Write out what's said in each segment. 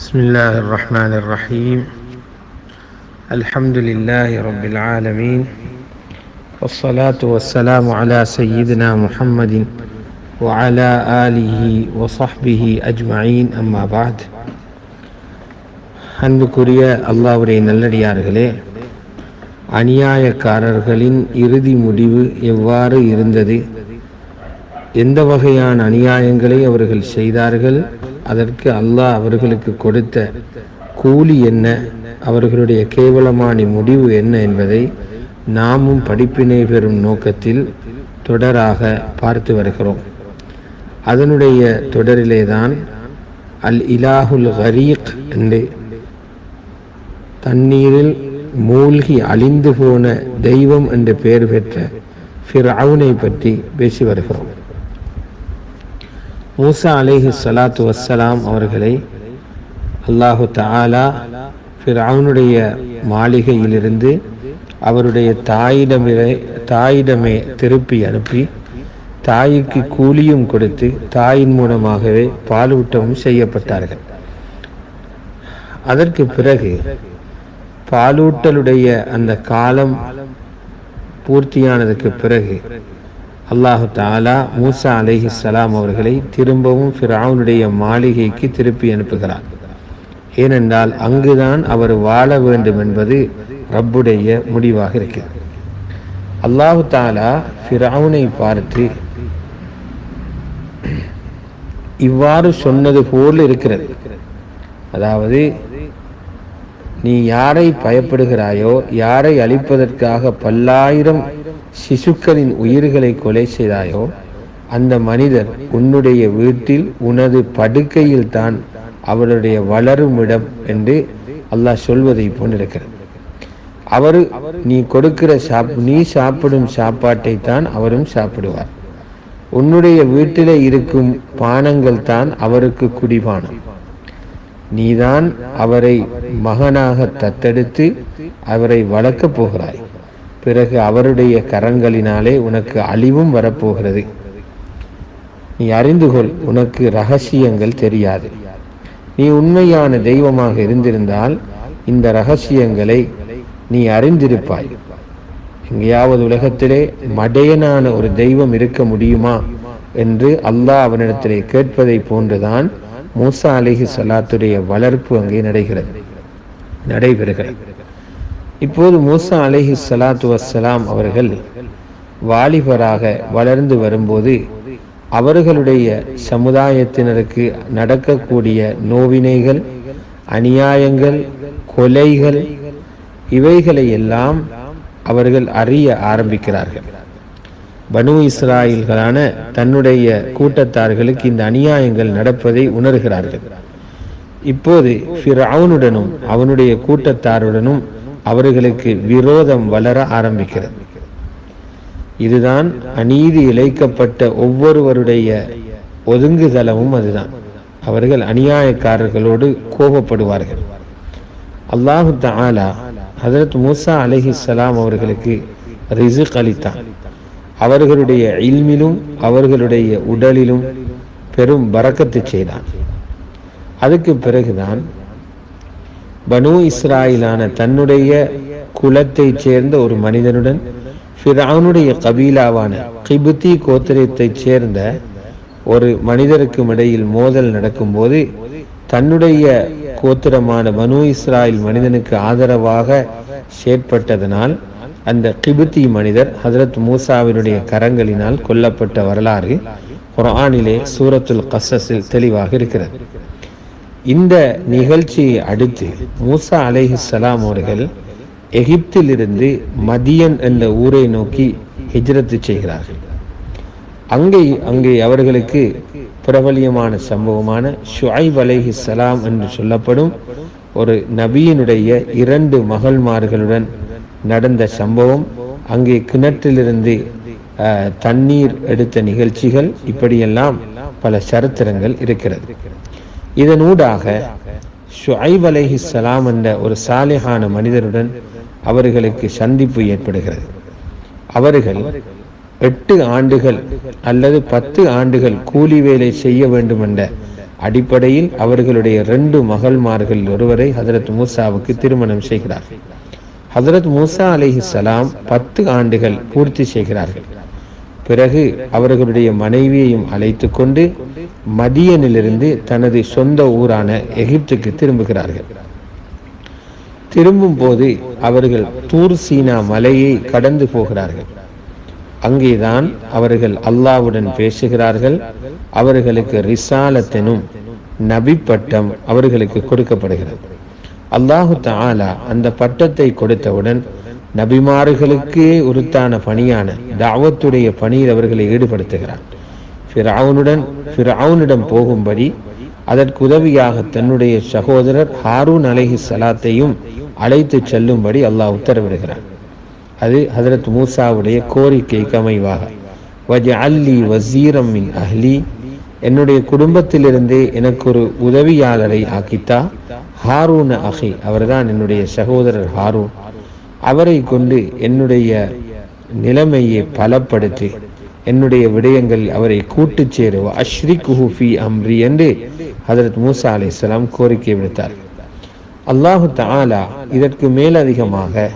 بسم الله الرحمن الرحيم الحمد لله رب العالمين والصلاة والسلام على سيدنا محمد وعلى آله وصحبه أجمعين أما بعد அன்புக்குரிய அல்லாவுடைய நல்லடியார்களே அநியாயக்காரர்களின் இறுதி முடிவு எவ்வாறு இருந்தது எந்த வகையான அநியாயங்களை அவர்கள் செய்தார்கள் அதற்கு அல்லாஹ் அவர்களுக்கு கொடுத்த கூலி என்ன? அவர்களுடைய கேவலமான முடிவு என்ன என்பதை நாமும் படிப்பினை பெறும் நோக்கத்தில் தொடராக பார்த்து வருகிறோம். அதனுடைய தொடரிலேதான் அல் இலாஹுல் ஹரீக் என்று தண்ணீரில் மூழ்கி அழிந்து போன தெய்வம் என்று பெயர் பெற்ற ஃபிர் பற்றி பேசி வருகிறோம். மூசா அலேஹி சலாத்து வசலாம் அவர்களை அல்லாஹு தாலா ஃபிர்அவுனுடைய மாளிகையிலிருந்து அவருடைய தாயிடமே தாயிடமே திருப்பி அனுப்பி தாய்க்கு கூலியும் கொடுத்து தாயின் மூலமாகவே பாலூட்டமும் செய்யப்பட்டார்கள். அதற்கு பிறகு பாலூட்டலுடைய அந்த காலம் பூர்த்தியானதுக்கு பிறகு அல்லாஹு தாலா மூசா அலேஹி சலாம் அவர்களை திரும்பவும் ஃபிரவுனுடைய மாளிகைக்கு திருப்பி அனுப்புகிறார். ஏனென்றால் அங்குதான் அவர் வாழ வேண்டும் என்பது ரப்புடைய முடிவாக இருக்கிறது. அல்லாஹு தாலா ஃபிரவுனை பார்த்து இவ்வாறு சொன்னது போல் இருக்கிறது. அதாவது நீ யாரை பயப்படுகிறாயோ யாரை அழிப்பதற்காக பல்லாயிரம் சிசுக்களின் உயிர்களை கொலை செய்தாயோ அந்த மனிதர் உன்னுடைய வீட்டில் உனது படுக்கையில் தான் அவருடைய வளரும் இடம் என்று அல்லாஹ் சொல்வதை போன்றிருக்கிறது. அவர் நீ கொடுக்கிற சாப் நீ சாப்பிடும் சாப்பாட்டை தான் அவரும் சாப்பிடுவார். உன்னுடைய வீட்டிலே இருக்கும் பானங்கள் தான் அவருக்கு குடிபானம். நீதான் அவரை மகனாக தத்தெடுத்து அவரை வளர்க்கப் போகிறாய். பிறகு அவருடைய கரங்களினாலே உனக்கு அழிவும் வரப்போகிறது. நீ அறிந்து கொள் உனக்கு ரகசியங்கள் தெரியாது. நீ உண்மையான தெய்வமாக இருந்திருந்தால் இந்த ரகசியங்களை நீ அறிந்திருப்பாய். எங்கேயாவது உலகத்திலே மடையனான ஒரு தெய்வம் இருக்க முடியுமா? என்று அல்லாஹ் அவனிடத்திலே கேட்பதை போன்றுதான் மூசா அலிஹி சலாத்துடைய வளர்ப்பு அங்கே நடைகிறது நடைபெறுகிறது. இப்போது மூசா அலிஹி சலாத்து வசலாம் அவர்கள் வாலிபராக வளர்ந்து வரும்போது அவர்களுடைய சமுதாயத்தினருக்கு நடக்கக்கூடிய நோவினைகள் அநியாயங்கள் கொலைகள் இவைகளை எல்லாம் அவர்கள் அறிய ஆரம்பிக்கிறார்கள். பனு இஸ்ராயில்களான தன்னுடைய கூட்டத்தார்களுக்கு இந்த அநியாயங்கள் நடப்பதை உணர்கிறார்கள். இப்போது ஃபிரவுனுடனும் அவனுடைய கூட்டத்தாருடனும் அவர்களுக்கு விரோதம் வளர ஆரம்பிக்கிறது. இதுதான் அநீதி இழைக்கப்பட்ட ஒவ்வொருவருடைய ஒதுங்குதலமும் அதுதான். அவர்கள் அநியாயக்காரர்களோடு கோபப்படுவார்கள். அல்லாஹு தாலா ஹசரத் மூசா அலஹி சலாம் அவர்களுக்கு ரிசுக் அளித்தான். அவர்களுடைய இல்மிலும் அவர்களுடைய உடலிலும் பெரும் பறக்கத்து செய்தான். அதுக்கு பிறகுதான் பனு இஸ்ராயிலான தன்னுடைய குலத்தைச் சேர்ந்த ஒரு மனிதனுடன் ஃபிரானுடைய கபீலாவான கிபுத்தி கோத்திரத்தைச் சேர்ந்த ஒரு மனிதருக்கும் இடையில் மோதல் நடக்கும்போது தன்னுடைய கோத்திரமான பனு இஸ்ராயில் மனிதனுக்கு ஆதரவாக செயற்பட்டதனால் அந்த கிபுத்தி மனிதர் ஹசரத் மூசாவினுடைய கரங்களினால் கொல்லப்பட்ட வரலாறு குரானிலே சூரத்துல் கசஸில் தெளிவாக இருக்கிறது. இந்த நிகழ்ச்சியை அடுத்து மூசா அலைஹிஸ்ஸலாம் அவர்கள் எகிப்திலிருந்து மதியன் என்ற ஊரை நோக்கி ஹிஜ்ரத்து செய்கிறார்கள். அங்கே அங்கே அவர்களுக்கு பிரபலியமான சம்பவமான ஷுஐப் அலைஹி சலாம் என்று சொல்லப்படும் ஒரு நபியினுடைய இரண்டு மகள்மார்களுடன் நடந்த சம்பவம். அங்கே கிணற்றிலிருந்து தண்ணீர் எடுத்த நிகழ்ச்சிகள். இப்படியெல்லாம் பல சரித்திரங்கள் இருக்கிறது. இதனூடாக ஷுஐப் அலைஹி சலாம் என்ற ஒரு சாலிஹான மனிதருடன் அவர்களுக்கு சந்திப்பு ஏற்படுகிறது. அவர்கள் எட்டு ஆண்டுகள் அல்லது பத்து ஆண்டுகள் கூலி வேலை செய்ய வேண்டும் என்ற அடிப்படையில் அவர்களுடைய ரெண்டு மகள்மார்கள் ஒருவரை ஹதரத் மூசாவுக்கு திருமணம் செய்கிறார். ஹதரத் மூசா அலிஹிசலாம் பத்து ஆண்டுகள் பூர்த்தி செய்கிறார்கள். பிறகு அவர்களுடைய மனைவியையும் அழைத்து கொண்டு மதியனிலிருந்து தனது சொந்த ஊரான எகிப்துக்கு திரும்புகிறார்கள். திரும்பும் போது அவர்கள் தூர் சீனா மலையை கடந்து போகிறார்கள். அங்கேதான் அவர்கள் அல்லாவுடன் பேசுகிறார்கள். அவர்களுக்கு ரிசாலத்தினும் நபி பட்டம் அவர்களுக்கு கொடுக்கப்படுகிறது. அல்லாஹு தாலா அந்த பட்டத்தை கொடுத்தவுடன் நபிமார்களுக்கே உருத்தான பணியான தாவத்துடைய பணியில் அவர்களை ஈடுபடுத்துகிறார் ஃபிரவுனுடன் ஃபிரவுனிடம் போகும்படி அதற்கு உதவியாக தன்னுடைய சகோதரர் ஹாரூன் அலஹி சலாத்தையும் அழைத்து செல்லும்படி அல்லாஹ் உத்தரவிடுகிறார் அது ஹதரத் மூசாவுடைய கோரிக்கைக்கு அமைவாக. வஜ அல்லி வசீரம் மின் அஹ்லி. என்னுடைய குடும்பத்திலிருந்தே எனக்கு ஒரு உதவியாளரை ஆக்கித்தா. ஹாரூன் அஹி அவர்தான் என்னுடைய சகோதரர் ஹாரூன். அவரை கொண்டு என்னுடைய நிலைமையை பலப்படுத்தி. என்னுடைய விடயங்கள் அவரை கூட்டு சேருவ அஸ்ரி குஹூஃபி அம்ரி என்று ஹதரத் மூசா அலி இஸ்லாம் கோரிக்கை விடுத்தார். அல்லாஹு தாலா இதற்கு மேலதிகமாக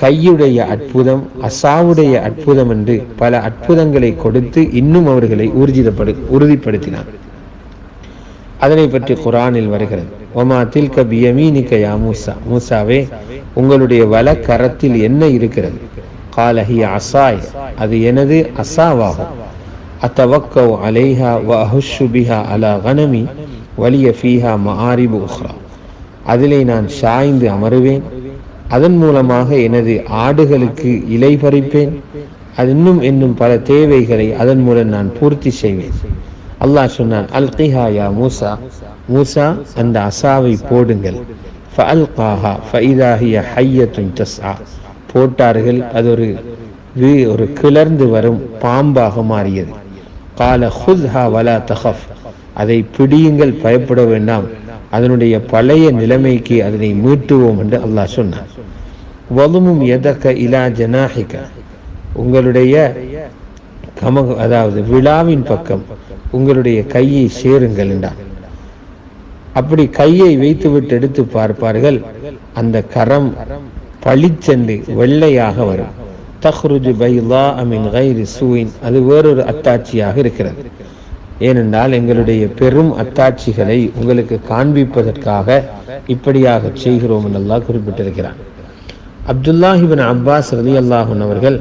கையுடைய அற்புதம் அசாவுடைய அற்புதம் என்று பல அற்புதங்களை கொடுத்து இன்னும் அவர்களை ஊர்ஜிதப்படு உறுதிப்படுத்தினார். அதனை பற்றி குரானில் வருகிறது. ஒமா தில்க பியமீனிக்க யா மூசா. மூசாவே உங்களுடைய வல கரத்தில் என்ன இருக்கிறது? காலஹி அசாய். அது எனது அசாவாகும். அத்தவக்கவ் அலைஹா வ அஹுஷு பிஹா அலா கனமி வலிய ஃபீஹா மஹாரிபு உஹ்ரா. அதிலே நான் சாய்ந்து அமருவேன். அதன் மூலமாக எனது ஆடுகளுக்கு இலை பறிப்பேன். அது இன்னும் இன்னும் பல தேவைகளை அதன் மூலம் நான் பூர்த்தி செய்வேன். அல்லாஹ் சொன்னான் அல் கிஹாயா மூசா மூசா அந்த அசாவை போடுங்கள். ஃபஅல்காஹா ஃபஇதாஹிய ஹய்யத்துன் தஸ்ஆ. போட்டார்கள் அது ஒரு ஒரு கிளர்ந்து வரும் பாம்பாக மாறியது. கால ஹுத்ஹா வலா தஹஃப். அதை பிடியுங்கள் பயப்பட வேண்டாம். அதனுடைய பழைய நிலைமைக்கு அதனை மீட்டுவோம் என்று அல்லாஹ் சொன்னார் வலுமும் எதக்க இலா ஜனாஹிக்க உங்களுடைய அதாவது விழாவின் பக்கம் உங்களுடைய கையை சேருங்கள் என்றார் அப்படி கையை வைத்துவிட்டு எடுத்து பார்ப்பார்கள் அந்த கரம் பளிச்சென்று வெள்ளையாக வரும். தஹ்ருஜு பைலா அமின் கைரி சூயின். அது வேறொரு அத்தாட்சியாக இருக்கிறது. ஏனென்றால் எங்களுடைய பெரும் அத்தாட்சிகளை உங்களுக்கு காண்பிப்பதற்காக இப்படியாக செய்கிறோம் என்றெல்லாம் குறிப்பிட்டிருக்கிறார் குறிப்பிட்டிருக்கிறான். அப்துல்லாஹிபின் அப்பாஸ் ரலி அல்லாஹன் அவர்கள்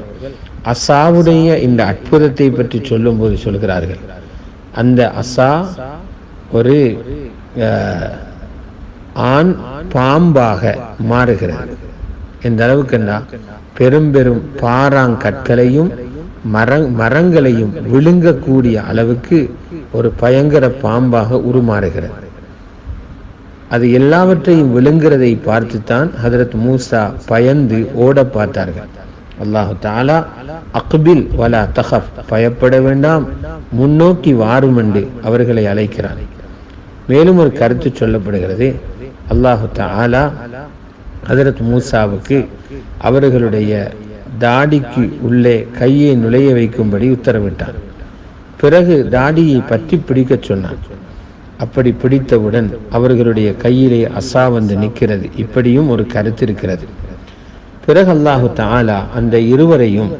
அசாவுடைய இந்த அற்புதத்தை பற்றி சொல்லும்போது சொல்கிறார்கள். அந்த அசா ஒரு அஹ், ஆண் பாம்பாக மாறுகிறது. எந்த அளவுக்குன்னா பெரும் பெரும் பாறாங்கற்களையும் மர மரங்களையும் விழுங்கக்கூடிய அளவுக்கு ஒரு பயங்கர பாம்பாக உருமாறுகிறது. அது எல்லாவற்றையும் விழுங்குறதை பார்த்துத்தான் ஹதரத் மூசா பயந்து ஓட பார்த்தார்கள். அல்லாஹு தாலா அக்பில் வலா தஹப் பயப்பட வேண்டாம் முன்னோக்கி வாரும் என்று அவர்களை அழைக்கிறார் மேலும் ஒரு கருத்து சொல்லப்படுகிறது. அல்லாஹு தாலா ஹதரத் மூசாவுக்கு அவர்களுடைய தாடிக்கு உள்ளே கையை நுழைய வைக்கும்படி உத்தரவிட்டான். பிறகு தாடியை பற்றி பிடிக்கச் சொன்னான். அப்படி பிடித்தவுடன் அவர்களுடைய கையிலே அசா வந்து நிற்கிறது. இப்படியும் ஒரு கருத்து இருக்கிறது. பிறகு அல்லாஹு தாலா அந்த இருவரையும்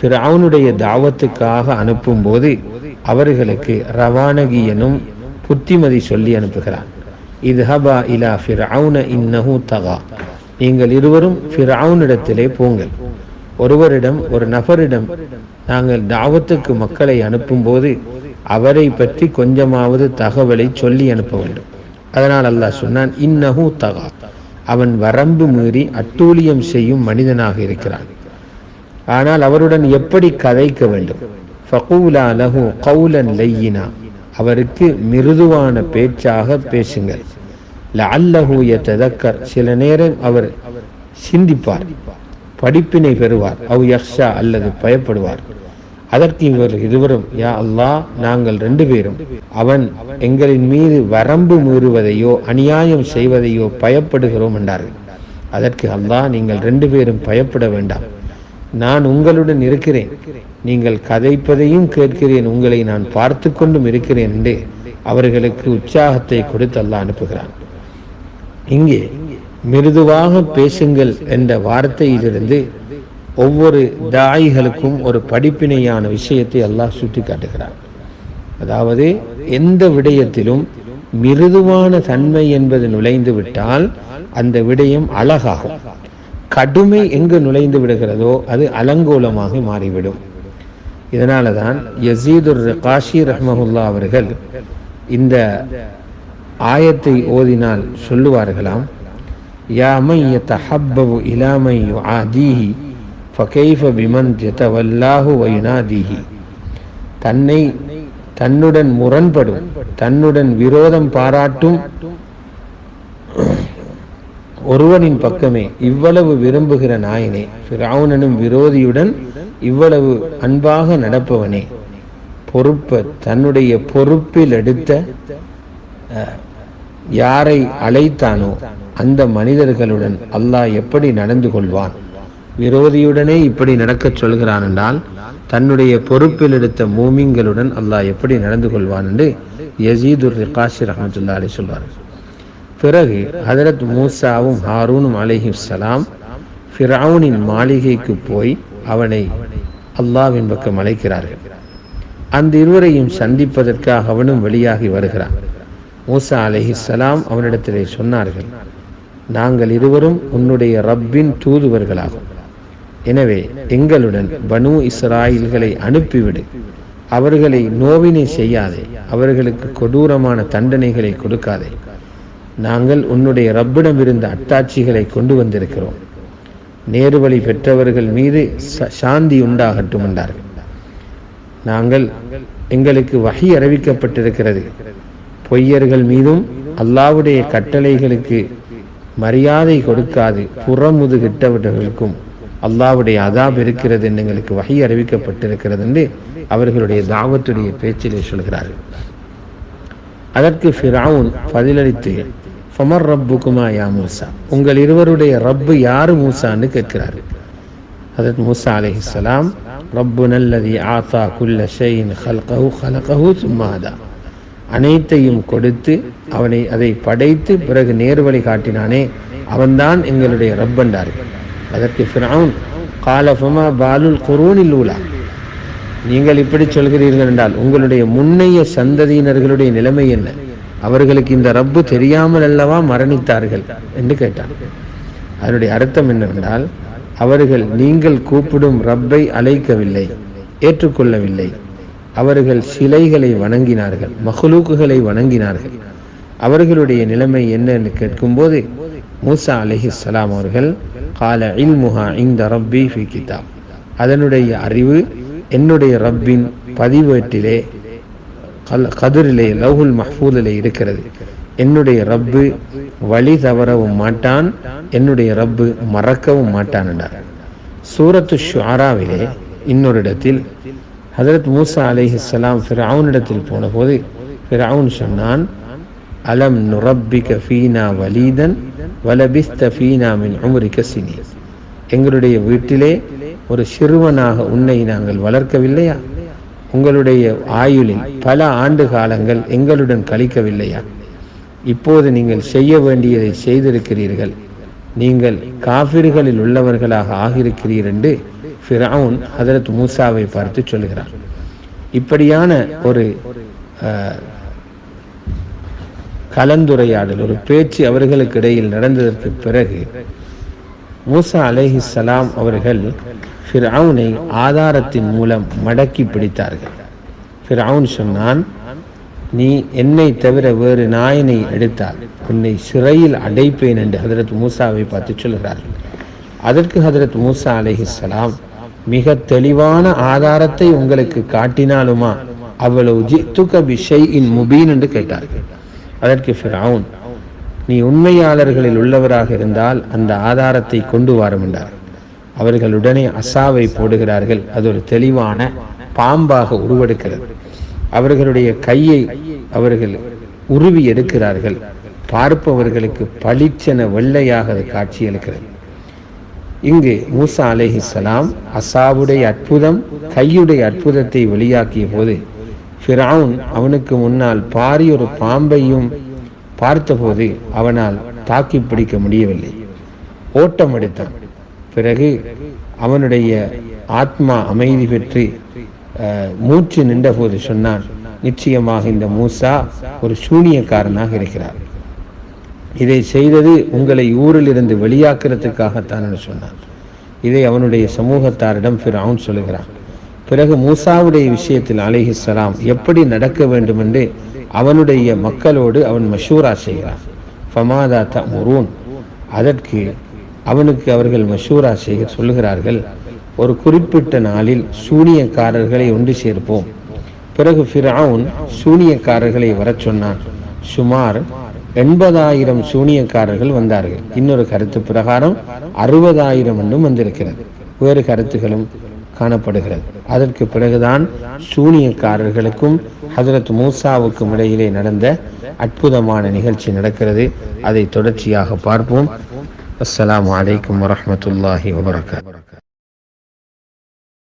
ஃபிரௌனுடைய தாவத்துக்காக அனுப்பும்போது அவர்களுக்கு ரவானகி எனும் புத்திமதி சொல்லி அனுப்புகிறான். இதுஹபா இலா ஃபிரவுன இன்னஹு தகா. நீங்கள் இருவரும் ஃபிரவுனிடத்திலே போங்கள். ஒருவரிடம் ஒரு நபரிடம் நாங்கள் தாவத்துக்கு மக்களை அனுப்பும்போது அவரை பற்றி கொஞ்சமாவது தகவலை சொல்லி அனுப்ப வேண்டும். அதனால் அல்லாஹ் சொன்னான் இன்னஹு தகா. அவன் வரம்பு மீறி அட்டூழியம் செய்யும் மனிதனாக இருக்கிறான். ஆனால் அவருடன் எப்படி கதைக்க வேண்டும்? ஃபகூலா லஹு கவுலன் லையினா அவருக்கு மிருதுவான பேச்சாக பேசுங்கள். லஅல்லஹு ததக்கர் சில நேரம் அவர் சிந்திப்பார். படிப்பினை பெறுவார். அவ் யக்ஷா அல்லது பயப்படுவார். அதற்கு இவர் இருவரும் யா அல்லாஹ் நாங்கள் ரெண்டு பேரும் அவன் எங்களின் மீது வரம்பு மீறுவதையோ அநியாயம் செய்வதையோ பயப்படுகிறோம் என்றார்கள். அதற்கு அல்லா நீங்கள் ரெண்டு பேரும் பயப்பட வேண்டாம். நான் உங்களுடன் இருக்கிறேன். நீங்கள் கதைப்பதையும் கேட்கிறேன். உங்களை நான் பார்த்து கொண்டும் இருக்கிறேன். என்று அவர்களுக்கு உற்சாகத்தை கொடுத்து அல்லா அனுப்புகிறான். இங்கே மிருதுவாக பேசுங்கள் என்ற வார்த்தையிலிருந்து ஒவ்வொரு தாய்களுக்கும் ஒரு படிப்பினையான விஷயத்தை அல்லாஹ் சுட்டி காட்டுகிறார் அதாவது எந்த விடயத்திலும் மிருதுவான தன்மை என்பது நுழைந்து விட்டால் அந்த விடயம் அழகாகும். கடுமை எங்கு நுழைந்து விடுகிறதோ அது அலங்கோலமாக மாறிவிடும். இதனால தான் யசீதுர் காஷி ரஹ்மஹுல்லா அவர்கள் இந்த ஆயத்தை ஓதினால் சொல்லுவார்களாம் யாமை மை இலாமை இலா மை யுஆதீஹி ஃபகைஃப பிமன் யதவல்லாஹு வயுனாதீஹி தன்னை தன்னுடன் முரண்படும் தன்னுடன் விரோதம் பாராட்டும் ஒருவனின் பக்கமே இவ்வளவு விரும்புகிற நாயனே ராவணனும் விரோதியுடன் இவ்வளவு அன்பாக நடப்பவனே பொறுப்ப தன்னுடைய பொறுப்பில் எடுத்த யாரை அழைத்தானோ அந்த மனிதர்களுடன் அல்லாஹ் எப்படி நடந்து கொள்வான்? விரோதியுடனே இப்படி நடக்கச் சொல்கிறான் என்றால் தன்னுடைய பொறுப்பில் எடுத்த மூமிங்களுடன் அல்லாஹ் எப்படி நடந்து கொள்வான் என்று யசீதுர் ரிகாஷி ரஹமத்துல்லா அலி சொல்வார். பிறகு ஹதரத் மூசாவும் ஹாரூனும் அலைஹிஸ்ஸலாம் ஃபிரவுனின் மாளிகைக்கு போய் அவனை அல்லாவின் பக்கம் அழைக்கிறார்கள். அந்த இருவரையும் சந்திப்பதற்காக அவனும் வெளியாகி வருகிறான். மூசா அலைஹிஸ்ஸலாம் அவனிடத்திலே சொன்னார்கள் நாங்கள் இருவரும் உன்னுடைய ரப்பின் தூதுவர்களாகும். எனவே எங்களுடன் பனு இஸ்ராயில்களை அனுப்பிவிடு. அவர்களை நோவினை செய்யாதே. அவர்களுக்கு கொடூரமான தண்டனைகளை கொடுக்காதே. நாங்கள் உன்னுடைய ரப்பிடமிருந்த அத்தாட்சிகளை கொண்டு வந்திருக்கிறோம். நேர்வழி பெற்றவர்கள் மீது ச- சாந்தி உண்டாகட்டும் என்றார்கள். நாங்கள் எங்களுக்கு வகை அறிவிக்கப்பட்டிருக்கிறது. பொய்யர்கள் மீதும் அல்லாவுடைய கட்டளைகளுக்கு மரியாதை கொடுக்காது புறமுது புறமுதுகிட்டவர்களுக்கும் அல்லாவுடைய அதாப் இருக்கிறது என்று எங்களுக்கு வகை அறிவிக்கப்பட்டிருக்கிறது என்று அவர்களுடைய தாவத்துடைய பேச்சிலே சொல்கிறார்கள். அதற்கு ஃபிராவுன் பதிலளித்து ஃபமர் ரப்புக்குமா யா மூசா? உங்கள் இருவருடைய ரப்பு யாரு மூசான்னு கேட்கிறார். அதற்கு மூசா அலைஹிஸ்ஸலாம் ரப்பு நல்லதி ஆத்தா குல்ல ஷெயின் ஹல்கஹு ஹலகஹு சும்மாதா அனைத்தையும் கொடுத்து அவனை அதை படைத்து பிறகு நேர்வழி காட்டினானே. அவன்தான் எங்களுடைய ரப்பண்டார்கள் அதற்கு ஃபிரவுன் காலஃபமா பாலுல் குரூனில் ஊலா. நீங்கள் இப்படி சொல்கிறீர்கள் என்றால் உங்களுடைய முன்னைய சந்ததியினர்களுடைய நிலைமை என்ன? அவர்களுக்கு இந்த ரப்பு தெரியாமல் அல்லவா மரணித்தார்கள்? என்று கேட்டான். அதனுடைய அர்த்தம் என்னவென்றால் அவர்கள் நீங்கள் கூப்பிடும் ரப்பை அழைக்கவில்லை ஏற்றுக்கொள்ளவில்லை அவர்கள் சிலைகளை வணங்கினார்கள் மஹ்லூக்குகளை வணங்கினார்கள். அவர்களுடைய நிலைமை என்னன்னு கேட்கும்போது மூசா அலைஹிஸ்ஸலாம் அவர்கள் கால இல்முஹா இந்த ரப்பி ஃபி கிதாப். அதனுடைய அறிவு என்னுடைய ரப்பின் பதிவேட்டிலே கல்- கதிரிலே லவ்ஹுல் மஹ்பூதிலே இருக்கிறது. என்னுடைய ரப்பு வழி தவறவும் மாட்டான் என்னுடைய ரப்பு மறக்கவும் மாட்டான் என்றார். சூரத்து ஷுஆராவிலே இன்னொரு இடத்தில் ஹதரத் மூசா அலைஹிஸ்ஸலாம் ஃபிரவுனிடத்தில் போனபோது ஃபிரவுன் சொன்னான் அலம் நுரப்பிக ஃபீனா வலீதன் வலபிஸ்த ஃபீனா மின் உம்ரிக எங்களுடைய வீட்டிலே ஒரு சிறுவனாக உன்னை நாங்கள் வளர்க்கவில்லையா? உங்களுடைய ஆயுளில் பல ஆண்டு காலங்கள் எங்களுடன் கழிக்கவில்லையா? இப்போது நீங்கள் செய்ய வேண்டியதை செய்திருக்கிறீர்கள். நீங்கள் காபிர்களில் உள்ளவர்களாக ஆகியிருக்கிறீர் என்று ஃபிரவுன் ஹதரத் மூசாவை பார்த்து சொல்கிறார் இப்படியான ஒரு கலந்துரையாடல் ஒரு பேச்சு அவர்களுக்கு இடையில் நடந்ததற்கு பிறகு மூசா அலைஹிஸ்ஸலாம் அவர்கள் ஃபிரவுனை ஆதாரத்தின் மூலம் மடக்கி பிடித்தார்கள். ஃபிரவுன் சொன்னான் நீ என்னை தவிர வேறு நாயனை எடுத்தால் உன்னை சிறையில் அடைப்பேன் என்று ஹதரத் மூசாவை பார்த்து சொல்கிறார்கள். அதற்கு ஹதரத் மூசா அலைஹிஸ்ஸலாம் மிக தெளிவான ஆதாரத்தை உங்களுக்கு காட்டினாலுமா? அவ்வளவு ஜித்துக பிஷைஇன் முபீன் என்று கேட்டார்கள் அதற்கு ஃபிரவுன் நீ உண்மையாளர்களில் உள்ளவராக இருந்தால் அந்த ஆதாரத்தை கொண்டு வாரும் என்றார். அவர்கள் உடனே அசாவை போடுகிறார்கள். அது ஒரு தெளிவான பாம்பாக உருவெடுக்கிறது. அவர்களுடைய கையை அவர்கள் உருவி எடுக்கிறார்கள். பார்ப்பவர்களுக்கு பளிச்சென வெள்ளையாக அது காட்சியளிக்கிறது. இங்கு மூசா அலைஹிஸ்ஸலாம் அசாவுடைய அற்புதம் கையுடைய அற்புதத்தை வெளியாக்கிய போது ஃபிரவுன் அவனுக்கு முன்னால் பாரி ஒரு பாம்பையும் பார்த்தபோது அவனால் தாக்கி பிடிக்க முடியவில்லை. ஓட்டம் எடுத்தான். பிறகு அவனுடைய ஆத்மா அமைதி பெற்று மூச்சு நின்றபோது சொன்னான் நிச்சயமாக இந்த மூசா ஒரு சூனியக்காரனாக இருக்கிறார். இதை செய்தது உங்களை ஊரில் இருந்து வெளியாக்குறதுக்காகத்தான் சொன்னான் இதை அவனுடைய சமூகத்தாரிடம் ஃபிரவுன் சொல்லுகிறான் பிறகு மூசாவுடைய விஷயத்தில் அலைஹிஸ்ஸலாம் எப்படி நடக்க வேண்டும் என்று அவனுடைய மக்களோடு அவன் மஷூரா செய்கிறான் ஃபமாதா முரூன் அதற்கு அவனுக்கு அவர்கள் மஷூரா செய்ய சொல்லுகிறார்கள். ஒரு குறிப்பிட்ட நாளில் சூனியக்காரர்களை ஒன்று சேர்ப்போம். பிறகு ஃபிரவுன் சூனியக்காரர்களை வரச் சொன்னான். சுமார் எண்பதாயிரம் சூனியக்காரர்கள் வந்தார்கள். இன்னொரு கருத்து பிரகாரம் அறுபதாயிரம் என்றும் வந்திருக்கிறது. வேறு கருத்துகளும் காணப்படுகிறது. அதற்கு பிறகுதான் சூனியக்காரர்களுக்கும் ஹஜரத் மூசாவுக்கும் இடையிலே நடந்த அற்புதமான நிகழ்ச்சி நடக்கிறது. அதை தொடர்ச்சியாக பார்ப்போம். அஸ்லாம் அலைக்கும் வரமத்துல்லாஹி வபரகாத்துஹு